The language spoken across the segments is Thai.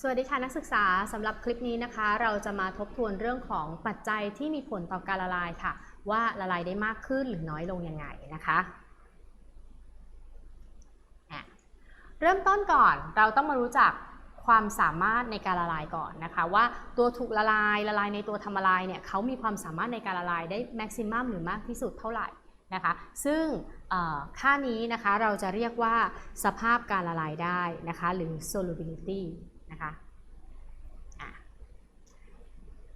สวัสดีค่ะนักศึกษาสำหรับคลิปนี้นะคะ เราจะมาทบทวนเรื่องของปัจจัยที่มีผลต่อการละลายค่ะ ว่าละลายได้มากขึ้นหรือน้อยลงยังไงนะคะเริ่มต้นก่อนเราต้องมารู้จักความสามารถในการละลายก่อนนะคะ ว่าตัวถูกละลายละลายในตัวทำละลายเนี่ยเขามีความสามารถในการละลายได้แม็กซิมัมหรือมากที่สุดเท่าไหร่ นะคะ ซึ่งค่านี้นะคะเราจะเรียกว่าสภาพการละลายได้นะคะ หรือ solubility นะคะ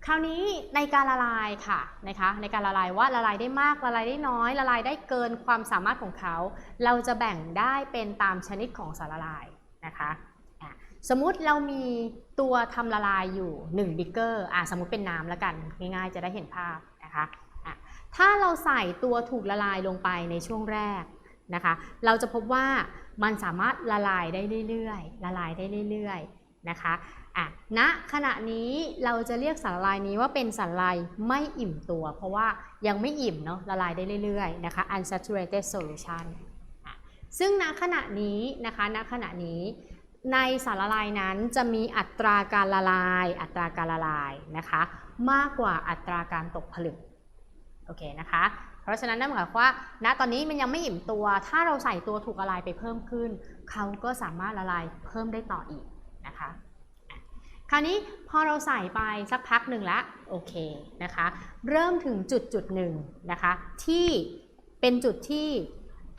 คราวนี้ในการละลายค่ะนะคะในการละลายว่าละลายได้มากละลายได้น้อย ละลายได้เกินความสามารถของเขา เราจะแบ่งได้เป็นตามชนิดของสารละลายนะคะสมมุติเรามีตัวทำละลายอยู่1บิกเกอร์อะสมมุติเป็นน้ำแล้วกันง่ายๆจะได้เห็นภาพนะคะ ถ้าเราใส่ตัวถูกละลายลงไปในช่วงแรกนะคะ เราจะพบว่ามันสามารถละลายได้เรื่อยๆ ละลายได้เรื่อยๆ นะคะอะณขณะนี้เราจะเรียกสารละลายนี้ว่าเป็นสารละลายไม่อิ่มตัว เพราะว่ายังไม่อิ่มเนาะ ละลายได้เรื่อยๆ นะคะ unsaturated solution ซึ่งณขณะนี้นะคะ ณขณะนี้ในสารละลายนั้นจะมีอัตราการละลาย อัตราการละลายนะคะ มากกว่าอัตราการตกผลึก โอเคนะคะ เพราะฉะนั้นนั่นหมายความว่าณตอนนี้มันยังไม่อิ่มตัว ถ้าเราใส่ตัวถูกละลายไปเพิ่มขึ้น เขาก็สามารถละลายเพิ่มได้ต่ออีกนะคะ คราวนี้พอเราใส่ไปสักพักหนึ่งละโอเคนะคะ เริ่มถึงจุดจุดหนึ่งนะคะที่เป็นจุดที่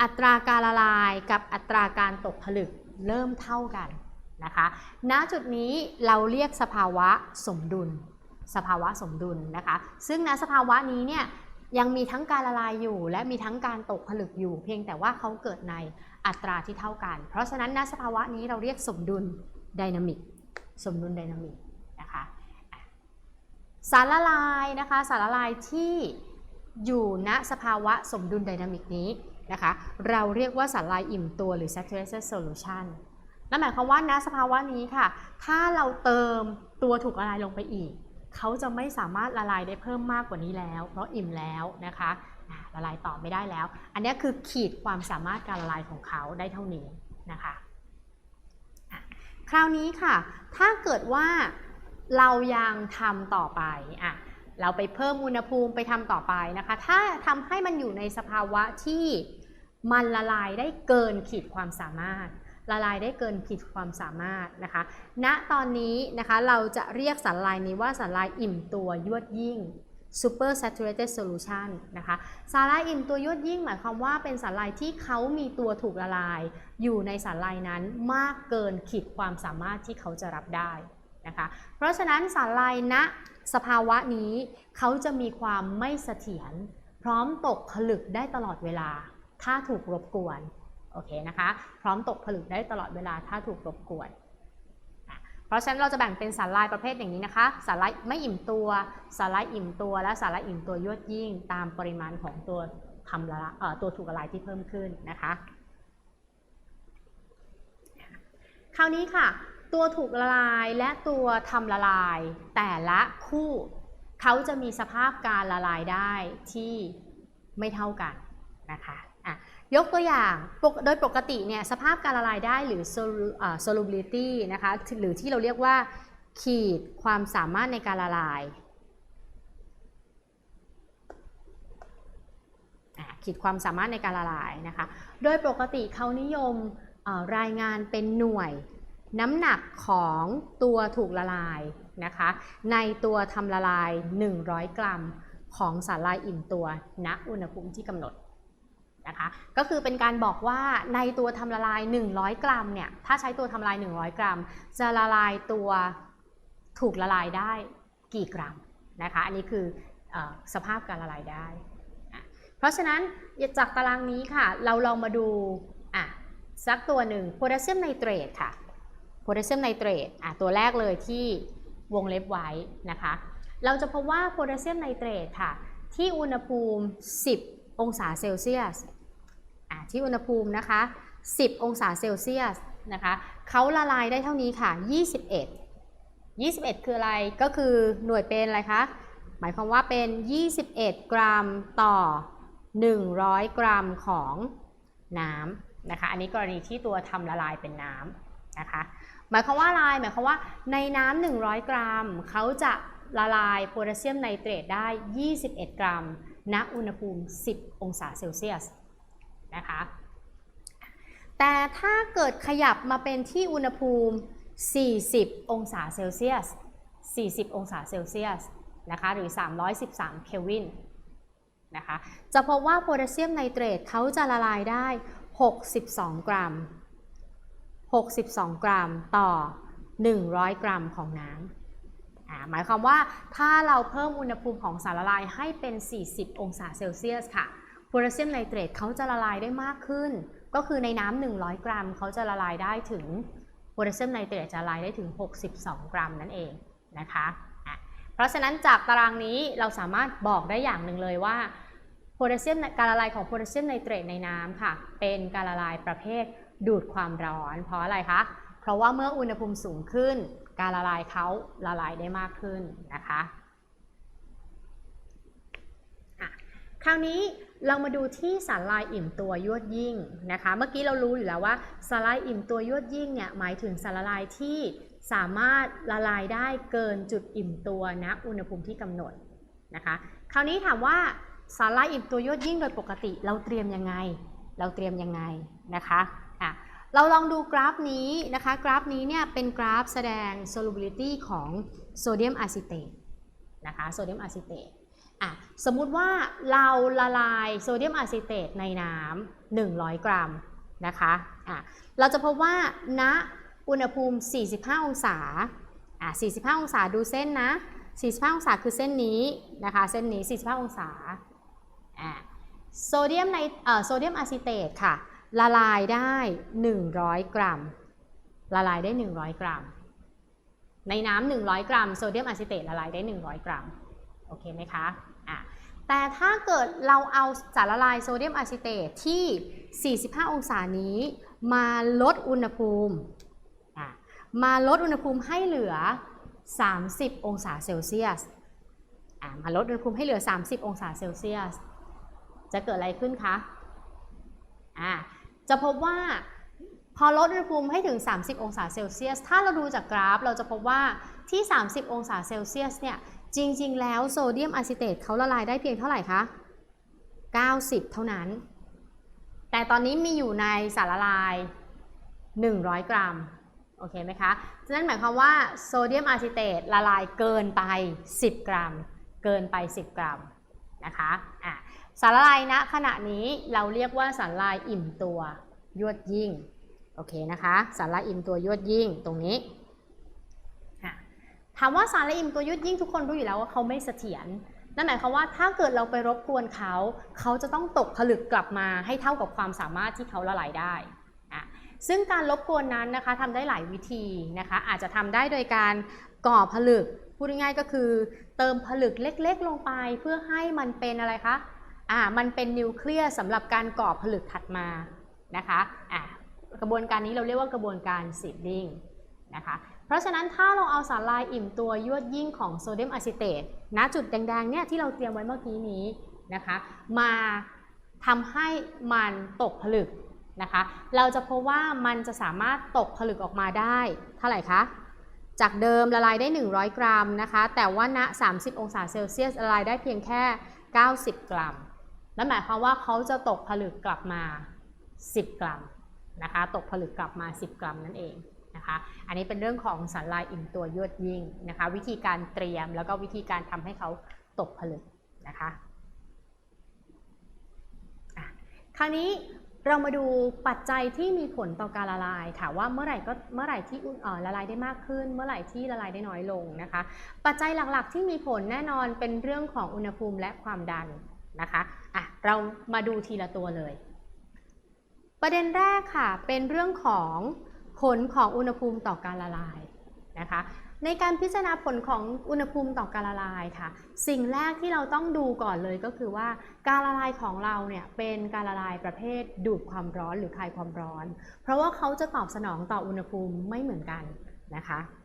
อัตราการละลายกับอัตราการตกผลึกเริ่มเท่ากันนะคะ ณ จุดนี้เราเรียกสภาวะสมดุล สภาวะสมดุลนะคะ ซึ่งณสภาวะนี้เนี่ย ยังมีทั้งการละลายอยู่ และมีทั้งการตกผลึกอยู่ เพียงแต่ว่าเขาเกิดในอัตราที่เท่ากัน เพราะฉะนั้นณสภาวะนี้เราเรียกสมดุลไดนามิกสมดุลไดนามิกนะคะสารละลายนะคะสารละลายที่อยู่ณสภาวะสมดุลไดนามิกนี้นะคะเราเรียกว่าสารละลายอิ่มตัวหรือ saturated solution นั่นหมายความว่าณสภาวะนี้ค่ะ ถ้าเราเติมตัวถูกละลายลงไปอีก เขาจะไม่สามารถละลายได้เพิ่มมากกว่านี้แล้ว เพราะอิ่มแล้วนะคะละลายต่อไม่ได้แล้ว อันนี้คือขีดความสามารถการละลายของเขาได้เท่านี้นะคะคราวนี้ค่ะ ถ้าเกิดว่าเรายังทำต่อไปอะเราไปเพิ่มอุณหภูมิไปทำต่อไปนะคะ ถ้าทำให้มันอยู่ในสภาวะที่มันละลายได้เกินขีดความสามารถ ละลายได้เกินขีดความสามารถนะคะณตอนนี้นะคะเราจะเรียกสารละลายนี้ว่าสารละลายอิ่มตัวยวดยิ่ง super saturated solution นะคะสารละลายอิ่มตัวยวดยิ่งหมายความว่าเป็นสารละลายที่เขามีตัวถูกละลาย อยู่ในสารละลายนั้นมากเกินขีดความสามารถที่เขาจะรับได้นะคะ เพราะฉะนั้นสารละลายณสภาวะนี้เขาจะมีความไม่เสถียรพร้อมตกผลึกได้ตลอดเวลา ถ้าถูกรบกวน โอเคนะคะ พร้อมตกผลึกได้ตลอดเวลาถ้าถูกรบกวน เพราะฉะนั้นเราจะแบ่งเป็นสารละลายประเภทอย่างนี้นะคะ สารละลายไม่อิ่มตัว สารละลายอิ่มตัว และสารละลายอิ่มตัวยวดยิ่ง ตามปริมาณของตัวทำละลายเอ่อตัวถูกละลายที่เพิ่มขึ้นนะคะ คราวนี้ค่ะ ตัวถูกละลายและตัวทำละลาย แต่ละคู่เขาจะมีสภาพการละลายได้ที่ไม่เท่ากันนะคะอะ ยกตัวอย่างโดยปกติเนี่ยสภาพการละลายได้หรือ solubility นะคะหรือที่เราเรียกว่า ขีดความสามารถในการละลาย ขีดความสามารถในการละลายนะคะ โดยปกติเขานิยมรายงานเป็นหน่วยน้ำหนักของตัวถูกละลายนะคะ ในตัวทำละลาย 100 กรัมของสารละลายอิ่มตัวณอุณหภูมิที่กำหนด นะคะ ก็คือเป็นการบอกว่าในตัวทำละลาย 100 กรัมเนี่ยถ้าใช้ตัวทำละลาย 100 กรัม จะละลายตัวถูกละลายได้กี่กรัมนะคะอันนี้คืออสภาพการละลายได้ เพราะฉะนั้นจากตารางนี้ค่ะ เราลองมาดูอะสักตัวหนึ่งโพแทสเซียมไนเตรตค่ะโพแทสเซียมไนเตรตอะตัวแรกเลยที่วงเล็บไว้นะคะ เราจะพบว่าโพแทสเซียมไนเตรตค่ะ ที่อุณหภูมิ 10 องศาเซลเซียสที่อุณหภูมินะคะ 10 องศาเซลเซียสนะคะเขาละลายได้เท่านี้ค่ะ 21 21 คืออะไรก็คือหน่วยเป็นอะไรคะหมายความว่าเป็น 21 กรัมต่อ 100 กรัมของน้ำนะคะ อันนี้กรณีที่ตัวทำละลายเป็นน้ำนะคะ หมายความว่าอะไรหมายความว่าในน้ำ100 กรัมเขาจะละลายโพแทสเซียมไนเตรตได้ 21 กรัม ณอุณหภูมิ 10 องศาเซลเซียสนะคะ แต่ถ้าเกิดขยับมาเป็นที่อุณหภูมิ 40 องศาเซลเซียส 40 องศาเซลเซียสนะคะหรือ 313 เคลวินนะคะ จะพบว่าโพแทสเซียมไนเตรตเขาจะละลายได้ 62 กรัม 62 กรัมต่อ 100 กรัมของน้ำ หมายความว่าถ้าเราเพิ่มอุณหภูมิของสารละลายให้เป็น 40 องศาเซลเซียสค่ะโพแทสเซียมไนเตรตเขาจะละลายได้มากขึ้น ก็คือในน้ำ100 กรัมเขาจะละลายได้ถึงโพแทสเซียมไนเตรตจะละลายได้ถึง 62 กรัมนั่นเองนะคะะเพราะฉะนั้นจากตารางนี้เราสามารถบอกได้อย่างหนึ่งเลยว่าโพแทสเซียมการละลายของโพแทสเซียมไนเตรตในน้ำค่ะ เป็นการละลายประเภทดูดความร้อน เพราะอะไรคะ เพราะว่าเมื่ออุณหภูมิสูงขึ้น การละลายเขาละลายได้มากขึ้นนะคะคราวนี้เรามาดูที่สารลายอิ่มตัวยวดยิ่งนะคะ เมื่อกี้เรารู้อยู่แล้วว่าสารลายอิ่มตัวยวดยิ่งเนี่ยหมายถึงสารละลายที่สามารถละลายได้เกินจุดอิ่มตัวณอุณหภูมิที่กำหนดนะคะ คราวนี้ถามว่าสารลายอิ่มตัวยวดยิ่งโดยปกติเราเตรียมยังไง เราเตรียมยังไงนะคะอะ เราลองดูกราฟนี้นะคะ กราฟนี้เนี่ยเป็นกราฟแสดง solubility ของโซเดียมอะซิเตตนะคะ โซเดียมอะซิเตตอะสมมุติว่าเราละลายโซเดียมอะซิเตตในน้ำ100 กรัมนะคะอะเราจะพบว่าณอุณหภูมิ 45 องศาอะ45 องศาดูเส้นนะ 45 องศาคือเส้นนี้นะคะ เส้นนี้ 45 องศาอะโซเดียมในเอ่อโซเดียมอะซิเตตค่ะ ละลายได้ 100 กรัม ละลายได้ 100 กรัม ในน้ำ100 กรัม โซเดียมอะซิเตตละลายได้ 100 กรัม โอเคไหมคะอะแต่ถ้าเกิดเราเอาสารละลายโซเดียมอะซิเตตที่ 45 องศานี้ มาลดอุณหภูมิ มาลดอุณหภูมิให้เหลือ 30 องศาเซลเซียส มาลดอุณหภูมิให้เหลือ 30 องศาเซลเซียส จะเกิดอะไรขึ้นคะ อะ จะพบว่าพอลดอุณหภูมิให้ถึง 30 องศาเซลเซียส ถ้าเราดูจากกราฟเราจะพบว่าที่ 30 องศาเซลเซียสเนี่ยจริง ๆ แล้วโซเดียมอะซิเตตเขาละลายได้เพียงเท่าไหร่คะ 90 เท่านั้น แต่ตอนนี้มีอยู่ในสารละลาย 100 กรัม โอเคไหมคะ ฉะนั้นหมายความว่าโซเดียมอะซิเตตละลายเกินไป 10 กรัม เกินไป 10 กรัมนะคะ อะ สารละลายณขณะนี้เราเรียกว่าสารละลายอิ่มตัวยวดยิ่งโอเคนะคะสารละลายอิ่มตัวยวดยิ่งตรงนี้ถามว่าสารละลายอิ่มตัวยวดยิ่งทุกคนรู้อยู่แล้วว่าเขาไม่เสถียร นั่นหมายความว่าถ้าเกิดเราไปรบกวนเขา เขาจะต้องตกผลึกกลับมาให้เท่ากับความสามารถที่เขาละลายได้อะซึ่งการรบกวนนั้นนะคะทำได้หลายวิธีนะคะ อาจจะทำได้โดยการก่อผลึก พูดง่ายๆก็คือ เติมผลึกเล็ก ๆ ลงไปเพื่อให้มันเป็นอะไรคะ อ่ามันเป็นนิวเคลียสสำหรับการก่อผลึกถัดมานะคะอ่ากระบวนการนี้เราเรียกว่ากระบวนการซีดดิ้งนะคะเพราะฉะนั้นถ้าเราเอาสารลายอิ่มตัวยวดยิ่งของโซเดียมอะซิเตตณจุดแดงๆเนี่ยที่เราเตรียมไว้เมื่อกี้นี้นะคะมาทำให้มันตกผลึกนะคะเราจะพบว่ามันจะสามารถตกผลึกออกมาได้เท่าไหร่คะจากเดิมละลายได้ 100 กรัมนะคะแต่ว่าณ 30 องศาเซลเซียสละลายได้เพียงแค่ 90 กรัม นั่นหมายความว่าเขาจะตกผลึกกลับมา 10 กรัมนะคะตกผลึกกลับมา 10 กรัมนั่นเองนะคะอันนี้เป็นเรื่องของสารลายอิ่มตัวยวดยิ่งนะคะวิธีการเตรียมแล้วก็วิธีการทำให้เขาตกผลึกนะคะคราวนี้เรามาดูปัจจัยที่มีผลต่อการละลายค่ะว่าเมื่อไหร่ก็เมื่อไหร่ที่ละลายได้มากขึ้น เมื่อไหร่ที่ละลายได้น้อยลงนะคะ ปัจจัยหลักๆ ที่มีผลแน่นอนเป็นเรื่องของอุณหภูมิและความดันนะคะ อะเรามาดูทีละตัวเลย ประเด็นแรกค่ะ เป็นเรื่องของผลของอุณหภูมิต่อการละลายนะคะในการพิจารณาผลของอุณหภูมิต่อการละลายค่ะ สิ่งแรกที่เราต้องดูก่อนเลยก็คือว่าการละลายของเราเนี่ยเป็นการละลายประเภทดูดความร้อนหรือคายความร้อน เพราะว่าเขาจะตอบสนองต่ออุณหภูมิไม่เหมือนกันนะคะอะ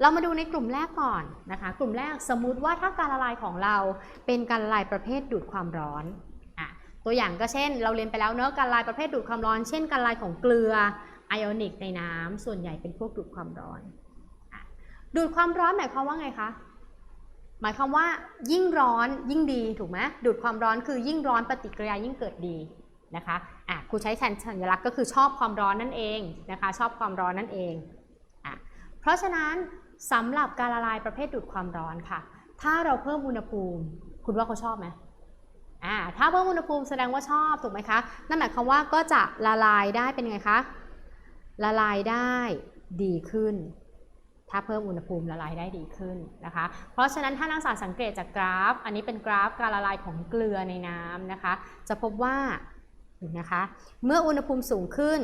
เรามาดูในกลุ่มแรกก่อนนะคะ กลุ่มแรกสมมุติว่าถ้าการละลายของเราเป็นการละลายประเภทดูดความร้อนอะตัวอย่างก็เช่น เราเรียนไปแล้วเนอะการละลายประเภทดูดความร้อน เช่นการละลายของเกลือไอออนิกในน้ำส่วนใหญ่เป็นพวกดูดความร้อนอดูดความร้อนหมายความว่าไงคะหมายความว่ายิ่งร้อนยิ่งดีถูกไหมดูดความร้อนคือยิ่งร้อนปฏิกิริยายิ่งเกิดดีนะคะอะครูใช้แทนสัญลักษณ์ก็คือชอบความร้อนนั่นเองนะคะ ชอบความร้อนนั่นเองอะเพราะฉะนั้น สำหรับการละลายประเภทดูดความร้อนค่ะ ถ้าเราเพิ่มอุณหภูมิ คุณว่าเขาชอบไหมอ่าถ้าเพิ่มอุณหภูมิแสดงว่าชอบถูกไหมคะ นั่นหมายความว่าก็จะละลายได้เป็นไงคะ ละลายได้ดีขึ้น ถ้าเพิ่มอุณหภูมิละลายได้ดีขึ้นนะคะ เพราะฉะนั้นถ้านักศึกษาสังเกตจากกราฟ อันนี้เป็นกราฟการละลายของเกลือในน้ำนะคะ จะพบว่านะคะ เมื่ออุณหภูมิสูงขึ้น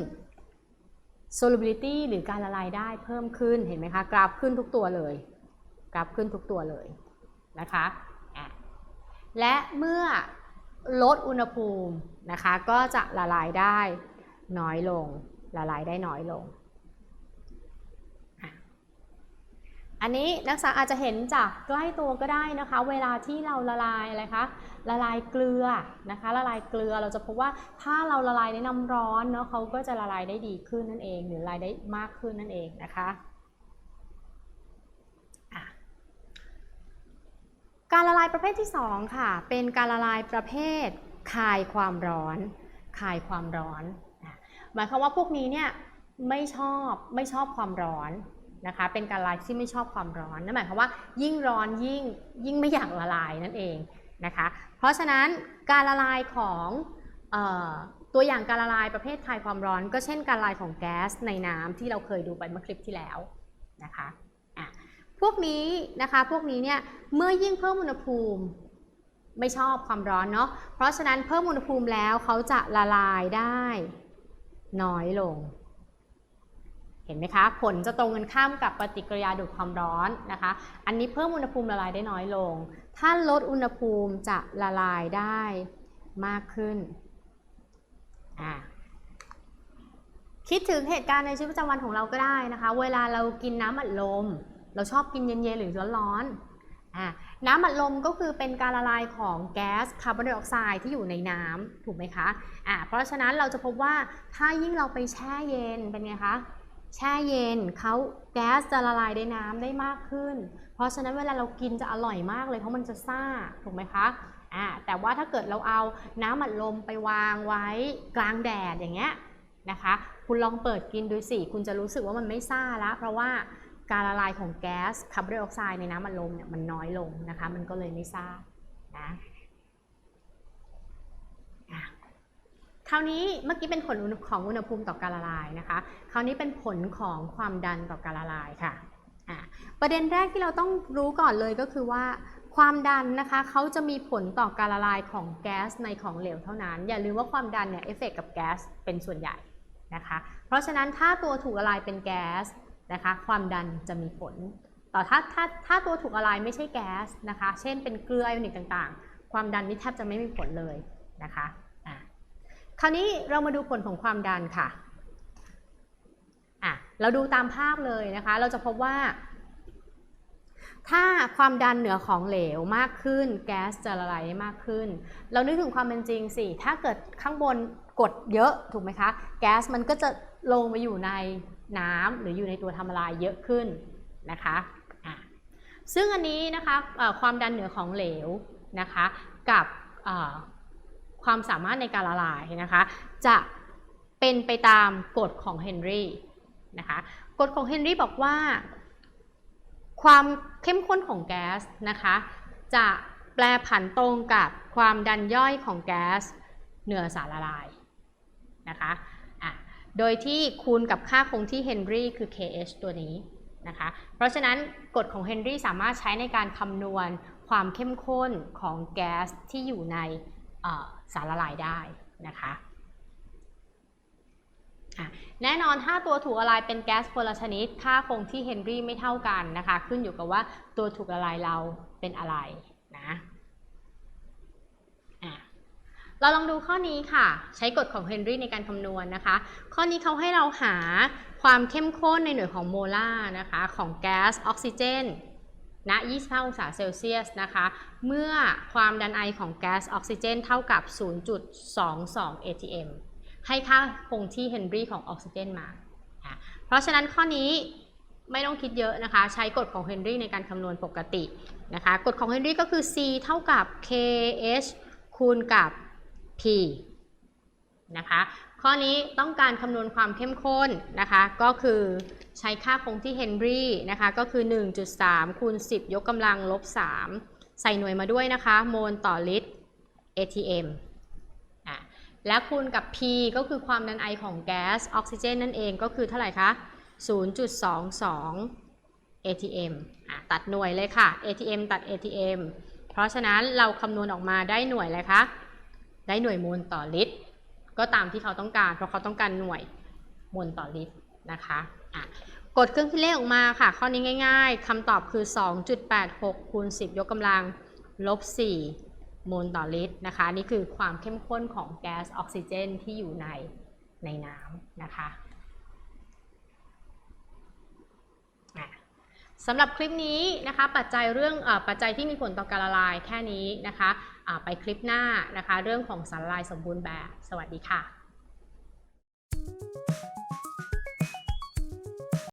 solubility หรือการละลายได้เพิ่มขึ้นเห็นไหมคะ กราฟขึ้นทุกตัวเลย กราฟขึ้นทุกตัวเลยนะคะและเมื่อลดอุณหภูมินะคะ ก็จะละลายได้น้อยลง ละลายได้น้อยลง อันนี้นักศึกษาอาจจะเห็นจากใกล้ตัวก็ได้นะคะ เวลาที่เราละลายอะไรคะละลายเกลือนะคะละลายเกลือเราจะพบว่าถ้าเราละลายในน้ำร้อนเนาะเขาก็จะละลายได้ดีขึ้นนั่นเอง หรือละลายได้มากขึ้นนั่นเองนะคะการละลายประเภทที่ 2 ค่ะ เป็นการละลายประเภทคายความร้อน คายความร้อน หมายความว่าพวกนี้เนี่ยไม่ชอบไม่ชอบความร้อน นะคะ เป็นการละลายที่ไม่ชอบความร้อน นั่นหมายความว่ายิ่งร้อนยิ่งยิ่งไม่อยากละลายนั่นเองนะคะ เพราะฉะนั้นการละลายของออตัวอย่างการละลายประเภทคลายความร้อน ก็เช่นการละลายของแก๊สในน้ำที่เราเคยดูไปเมื่อคลิปที่แล้วนะคะะพวกนี้นะคะพวกนี้เนี่ยเมื่อยิ่งเพิ่มอุณหภูมิไม่ชอบความร้อนเนาะ เพราะฉะนั้นเพิ่มอุณหภูมิแล้วเขาจะละลายได้น้อยลง เห็นไหมคะ ผลจะตรงกันข้ามกับปฏิกิริยาดูดความร้อนนะคะ อันนี้เพิ่มอุณหภูมิละลายได้น้อยลง ถ้าลดอุณหภูมิจะละลายได้มากขึ้น อ่าคิดถึงเหตุการณ์ในชีวิตประจำวันของเราก็ได้นะคะ เวลาเรากินน้ำอัดลม เราชอบกินเย็นๆหรือร้อนๆอ่าน้ำอัดลมก็คือเป็นการละลายของแก๊สคาร์บอนไดออกไซด์ที่อยู่ในน้ำถูกไหมคะอ่าเพราะฉะนั้นเราจะพบว่าถ้ายิ่งเราไปแช่เย็นเป็นไงคะ แช่เย็นเขาแก๊สจะละลายในน้ำได้มากขึ้น เพราะฉะนั้นเวลาเรากินจะอร่อยมากเลยเพราะมันจะซ่าถูกไหมคะอ่าแต่ว่าถ้าเกิดเราเอาน้ำอัดลมไปวางไว้กลางแดดอย่างเงี้ยนะคะ คุณลองเปิดกินดูสิ คุณจะรู้สึกว่ามันไม่ซ่าแล้วเพราะว่าการละลายของแก๊สคาร์บอนไดออกไซด์ในน้ำอัดลมเนี่ยมันน้อยลงนะคะ มันก็เลยไม่ซ่านะอะ คราวนี้เมื่อกี้เป็นผลของอุณหภูมิต่อการละลายนะคะ คราวนี้เป็นผลของความดันต่อการละลายค่ะะประเด็นแรกที่เราต้องรู้ก่อนเลยก็คือว่า ความดันนะคะเขาจะมีผลต่อการละลายของแก๊สในของเหลวเท่านั้น อย่าลืมว่าความดันเนี่ยเอฟเฟกกับแก๊สเป็นส่วนใหญ่นะคะ เพราะฉะนั้นถ้าตัวถูกละลายเป็นแก๊สนะคะ ความดันจะมีผล ต่อถ้าถ้าถ้าตัวถูกละลายไม่ใช่แก๊สนะคะ เช่นเป็นเกลือไอออนิกต่างๆ ความดันนี่แทบจะไม่มีผลเลยนะคะ คราวนี้เรามาดูผลของความดันค่ะอะ เราดูตามภาพเลยนะคะ เราจะพบว่า ถ้าความดันเหนือของเหลวมากขึ้น แก๊สจะละลายได้มากขึ้น เรานึกถึงความเป็นจริงสิ ถ้าเกิดข้างบนกดเยอะถูกไหมคะ แก๊สมันก็จะลงมาอยู่ในน้ำหรืออยู่ในตัวทำลายเยอะขึ้นนะคะซึ่งอันนี้นะคะความดันเหนือของเหลวนะคะ กับ ความสามารถในการละลายนะคะ จะเป็นไปตามกฎของเฮนรี่นะคะกฎของเฮนรี่บอกว่า ความเข้มข้นของแก๊สนะคะ จะแปลผันตรงกับความดันย่อยของแก๊สเหนือสารละลายนะคะอะโดยที่คูณกับค่าคงที่เฮนรี่คือ kh ตัวนี้นะคะ เพราะฉะนั้นกฎของเฮนรี่สามารถใช้ในการคำนวณความเข้มข้นของแก๊สที่อยู่ใน สารละลายได้นะคะแน่นอนถ้าตัวถูกละลายเป็นแก๊สคนละชนิด ค่าคงที่เฮนรี่ไม่เท่ากันนะคะ ขึ้นอยู่กับว่าตัวถูกละลายเราเป็นอะไรนะะเราลองดูข้อนี้ค่ะ ใช้กฎของเฮนรี่ในการคำนวณนะคะ ข้อนี้เขาให้เราหาความเข้มข้นในหน่วยของโมลาร์นะคะ ของแก๊สออกซิเจน ณ 25 องศาเซลเซียสนะคะ เมื่อความดันไอของแก๊สออกซิเจนเท่ากับ 0.22 atm ให้ค่าคงที่เฮนรี่ของออกซิเจนมา เพราะฉะนั้นข้อนี้ไม่ต้องคิดเยอะนะคะ ใช้กฎของเฮนรี่ในการคำนวณปกตินะคะ กฎของเฮนรี่ก็คือ c เท่ากับ kh คูณกับ p นะคะ ข้อนี้ต้องการคำนวณความเข้มข้นนะคะ ก็คือใช้ค่าคงที่เฮนรี่นะคะก็คือ 1.3 คูณ 10 ยกกำลังลบ 3 ใส่หน่วยมาด้วยนะคะ โมลต่อลิตร atm อะและคูณกับ p ก็คือความดันไอของแก๊สออกซิเจนนั่นเองก็คือเท่าไหร่คะ 0.22 atm อะตัดหน่วยเลยค่ะ atm ตัด atm เพราะฉะนั้นเราคำนวณออกมาได้หน่วยอะไรคะ ได้หน่วยโมลต่อลิตร ก็ตามที่เขาต้องการ เพราะเขาต้องการหน่วยมวลต่อลิตรนะคะอะกดเครื่องคิดเลขออกมาค่ะ ข้อนี้ง่าย ๆคำตอบคือ 2.86คูณ10 ยกกำลังลบ4โมลต่อลิตรนะคะ นี่คือความเข้มข้นของแก๊สออกซิเจนที่อยู่ในในน้ำนะคะสำหรับคลิปนี้นะคะ ปัจจัยเรื่องอปัจจัยที่มีผลต่อการละลายแค่นี้นะคะ ไปคลิปหน้านะคะ เรื่องของสารลายสมบูรณ์แบบ สวัสดีค่ะ